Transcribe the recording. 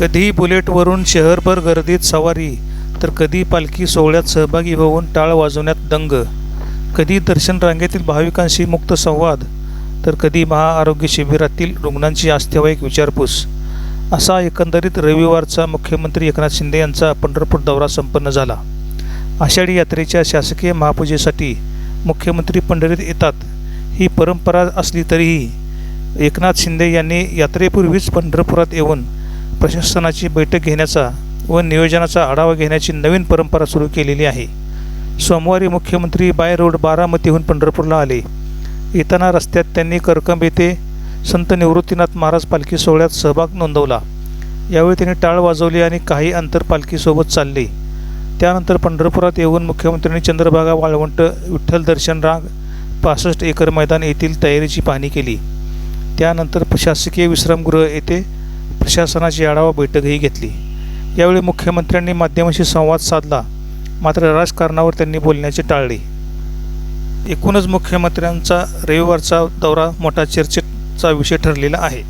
कधीही बुलेटवरून शहरभर गर्दीत सवारी तर कधी पालखी सोहळ्यात सहभागी होऊन टाळ वाजवण्यात दंग. कधी दर्शन रांगेतील भाविकांशी मुक्त संवाद तर कधी महाआरोग्य शिबिरातील रुग्णांची आस्थेवाईक विचारपूस. असा एकंदरीत रविवारचा मुख्यमंत्री एकनाथ शिंदे यांचा पंढरपूर दौरा संपन्न झाला. आषाढी यात्रेच्या शासकीय महापूजेसाठी मुख्यमंत्री पंढरीत येतात ही परंपरा असली तरीही एकनाथ शिंदे यांनी यात्रेपूर्वीच पंढरपुरात येऊन प्रशासनाची बैठक घेण्याचा व नियोजनाचा आढावा घेण्याची नवीन परंपरा सुरू केलेली आहे. सोमवारी मुख्यमंत्री बाय रोड बारामतीहून पंढरपूरला आले. येताना रस्त्यात त्यांनी करकंब येथे संत निवृत्तीनाथ महाराज पालखी सोहळ्यात सहभाग नोंदवला. यावेळी त्यांनी टाळ वाजवली आणि काही अंतर पालखीसोबत चालले. त्यानंतर पंढरपुरात येऊन मुख्यमंत्र्यांनी चंद्रभागा वाळवंट विठ्ठल दर्शन रांग पासष्ट एकर मैदान येथील तयारीची पाहणी केली. त्यानंतर प्रशासकीय विश्रामगृह येथे प्रशासनाची आढावा बैठकही घेतली. यावेळी मुख्यमंत्र्यांनी माध्यमांशी संवाद साधला. मात्र राजकारणावर त्यांनी बोलण्याचे टाळले. एकूणच मुख्यमंत्र्यांचा रविवारचा दौरा मोठा चर्चेचा विषय ठरलेला आहे.